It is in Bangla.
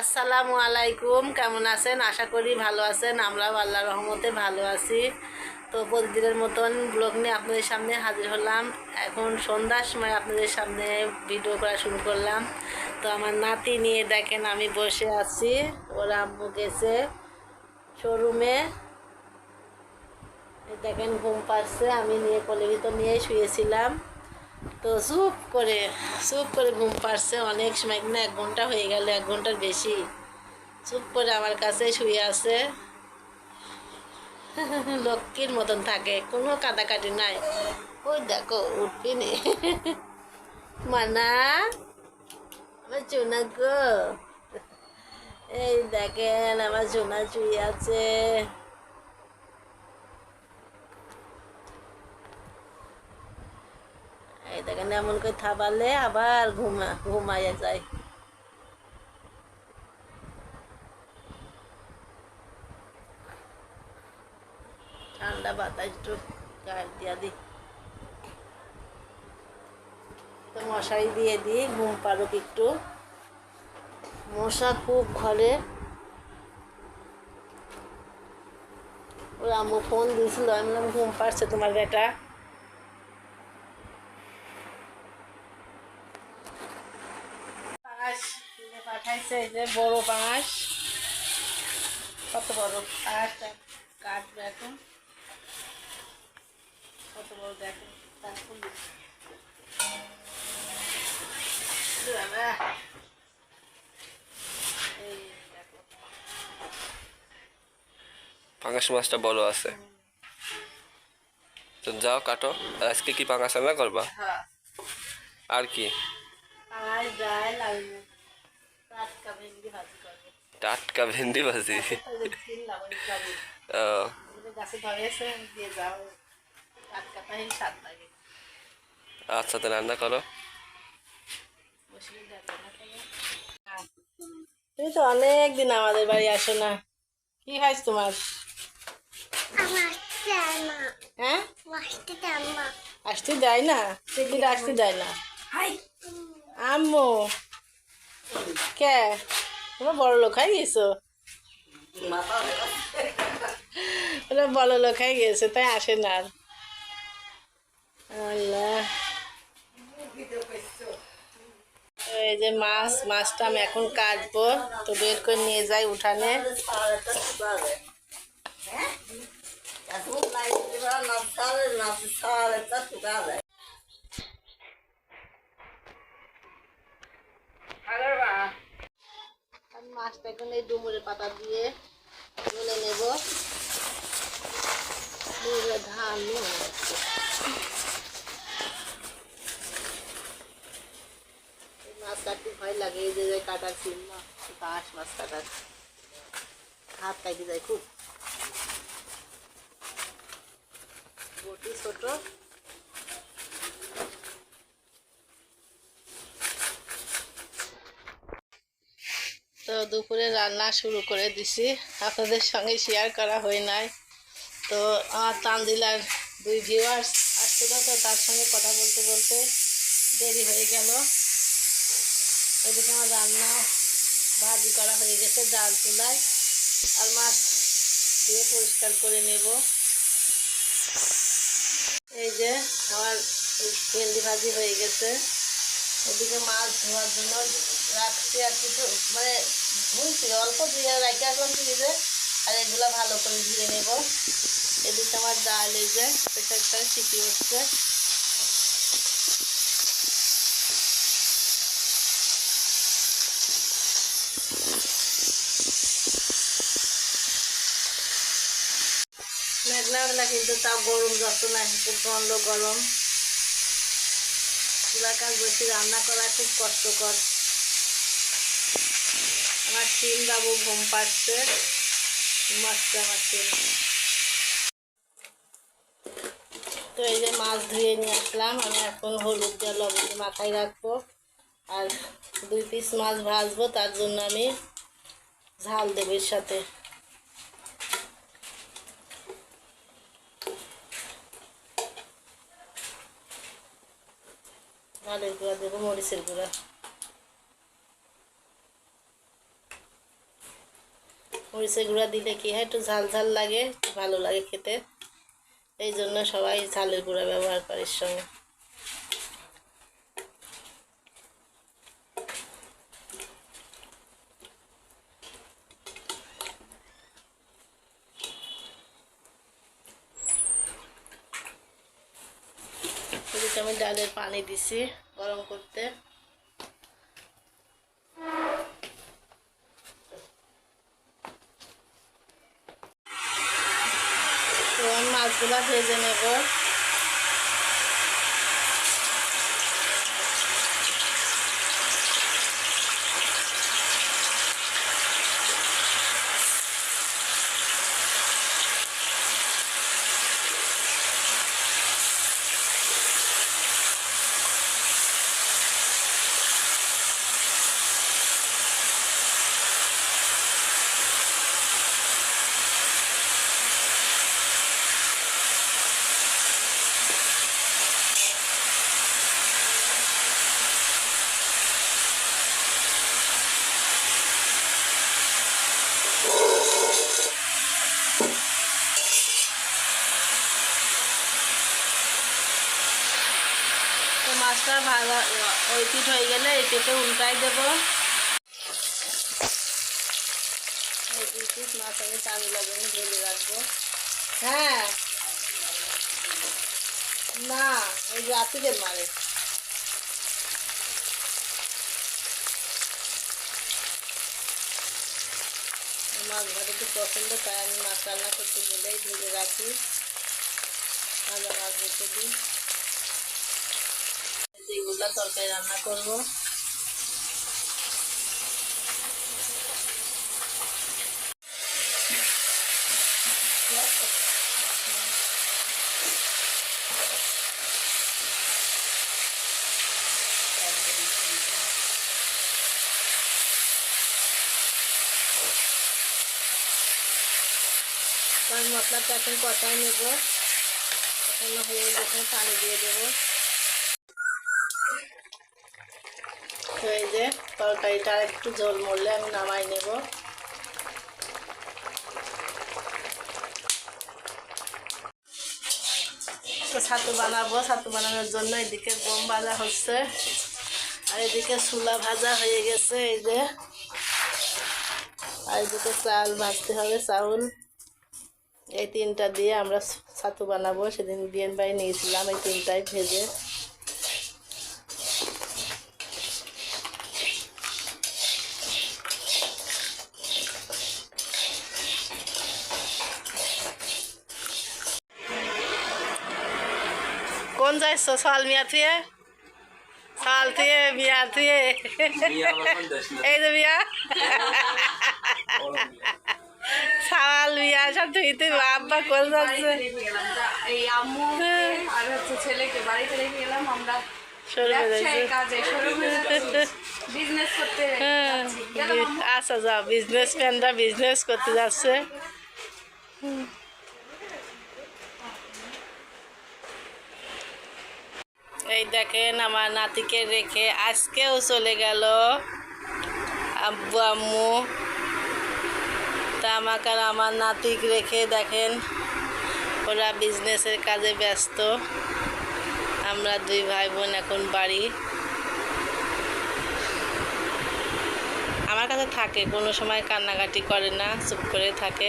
আসসালামু আলাইকুম, কেমন আছেন? আশা করি ভালো আছেন। আমরাও আল্লাহ রহমতে ভালো আছি। তো প্রতিদিনের মতন ব্লগ নিয়ে আপনাদের সামনে হাজির হলাম। এখন সন্ধ্যার সময় আপনাদের সামনে ভিডিও করা শুরু করলাম। তো আমার নাতি নিয়ে দেখেন আমি বসে আছি। ওরা আম্মু গেছে শোরুমে। দেখেন ঘুম পাচ্ছে, আমি নিয়ে কোলের ভিতর নিয়ে শুয়েছিলাম। তো চুপ করে চুপ করে ঘুম পাচ্ছে অনেক সময়। না, এক ঘণ্টা হয়ে গেল, এক ঘণ্টার বেশি। চুপ করে আমার কাছে শুয়ে আছে। লক্ষ্মীর মতন থাকে, কোনো কাটাকাটি নাই। ওই দেখো, উঠবি নি। মানা, আমার চুনা গো। এই দেখেন, আমার চুনা শুয়ে আছে। এই দেখেন এমন করে থাবালে আবার ঘুমা, ঘুমাইয়া যায়। ঠান্ডা বাতাস গায়ে দিয়া তো মশারি দিয়ে দিই ঘুম পারুক একটু। মশা খুব ঘরে। ওর আম্মু ফোন দিয়েছিল আমি ঘুম পাচ্ছে তোমার বেটা পাঙাশ কিনে পাঠাইছে এই যে বড় পাঙাশ কত বড়? পাঙাশটা কাটবে এখন। কত বড় দেখো? তারপর পাঙাশ মাছটা বড় আছে। তো যাও কাটো। আজকে কি পাঙাশ রান্না করবা? হ্যাঁ। আর কি? পাঙাশ ডাল আর টাটকা ভেন্ডি ভাজি। আচ্ছা তো রান্না করো। তুমি তো অনেক দিন আমাদের বাড়ি আসো না। কি খাইছ তোমার? হ্যাঁ? আসতে দেয় না? সেদিন আসতে দেয় না। আম্মু। কে? তোমার বড় লোক হয়ে গেছো? ওরা বড় লোক হয়ে গেছে, তাই আসে না আর। এই যে মাছ, মাছটা আমি এখন কাটবো, তো বের করে নিয়ে যাই উঠানে। আমি মাছটা এখন এই ডুমুরের পাতা দিয়ে তুলে নেব। ধান মাছ কাটতে ভয় লাগে, এই যে কাটার ছিল না মাছ কাটার হাত কাটি যায় খুব। ছোট। দুপুরে রান্না শুরু করে দিছি। আপনাদের সঙ্গে শেয়ার করা হয় নাই। তো আমার তানজিলার দুই ভিউয়ার্স আসছিল, তো তার সঙ্গে কথা বলতে বলতে দেরি হয়ে গেল। ওইদিকে আমার রান্না ভাজি করা হয়ে গেছে ডাল তুলায় আর মাছ দিয়ে পরিষ্কার করে নেব। এই যে আমার ভেন্ডি ভাজি হয়ে গেছে। ওদিকে মাছ ধোয়ার জন্য রাখছি আর কিছু মানে ধুইছি অল্প ধুয়ে রেখে আসলাম ফ্রিজে, আর এগুলো ভালো করে ধুয়ে নেব। এদিকে আমার ডাল এই যে প্রেশারটা সিটি হচ্ছে। মেঘলা মেঘলা কিন্তু তাও গরম যত না প্রচণ্ড গরম। চুলার কাজ বসে রান্না করা খুব কষ্টকর। আমার সিম বাবু ঘুম পাচ্ছে। ঘুমাচ্ছে আমার সিম তো এই যে মাছ ধুয়ে নিয়ে আসলাম, আমি এখন হলুদ দিয়ে লবণ মাথায় রাখব। আর দুই পিস মাছ ভাজবো, তার জন্য আমি ঝাল দেবো এর সাথে। ঝালের গুঁড়া দেবো, মরিচের গুঁড়া। মরিচের গুঁড়া দিলে কি হয়? একটু ঝাল ঝাল লাগে ভালো লাগে খেতে। এই জন্য সবাই ঝালের গুঁড়া ব্যবহার করে সঙ্গে। আমি ডালের পানি দিছি গরম করতে। মাছগুলা ভেজে নেব তো ভালো ওই পিঠ হয়ে গেলে এই পিঠে উল্টাই দেব। আমি চালু লাগানো ভেজে রাখব। হ্যাঁ। না ওই যে মারে। মাছ ভালো খুব পছন্দ, তাই আমি মাছ রান্না করতে গেলেই ভেজে রাখি। ভাজা মাছ রেখে যেগুলো তরকারি রান্না করব আমি মশলাটা এখন কষাই নেব কষানো হয়ে যখন পানি দিয়ে দেবো এই যে তরকারিটা আর একটু ঝোল মরলে আমি নামাই নেব। ছাতু বানাবো, ছাতু বানানোর জন্য এদিকে গম ভাজা হচ্ছে। আর এদিকে চুলা ভাজা হয়ে গেছে এই যে। আর এদিকে চাল ভাজতে হবে, চাউল। এই তিনটা দিয়ে আমরা ছাতু বানাবো, সেদিন বিয়েন বাড়ি নিয়েছিলাম এই তিনটাই ভেজে। কোন যাইছ সাল মিয়া থুয়ে সাল থুয়ে মিয়া থুয়ে এই যে মিয়া সাল মিয়া সব তুই তুই বাবা কোন যাচ্ছে এই আম্মু আর হচ্ছে ছেলেকে বাড়িতে রেখে গেলাম আমরা। আচ্ছা যাও বিজনেসম্যানরা বিজনেস করতে যাচ্ছে এই দেখেন আমার নাতিকে রেখে আজকেও চলে গেল। আব্বু, আম্মু। তা আমাকে আমার নাতিক রেখে দেখেন, ওরা বিজনেসের কাজে ব্যস্ত। আমরা দুই ভাই বোন এখন বাড়ি। আমার কাছে থাকে, কোনো সময় কান্নাকাটি করে না, চুপ করে থাকে।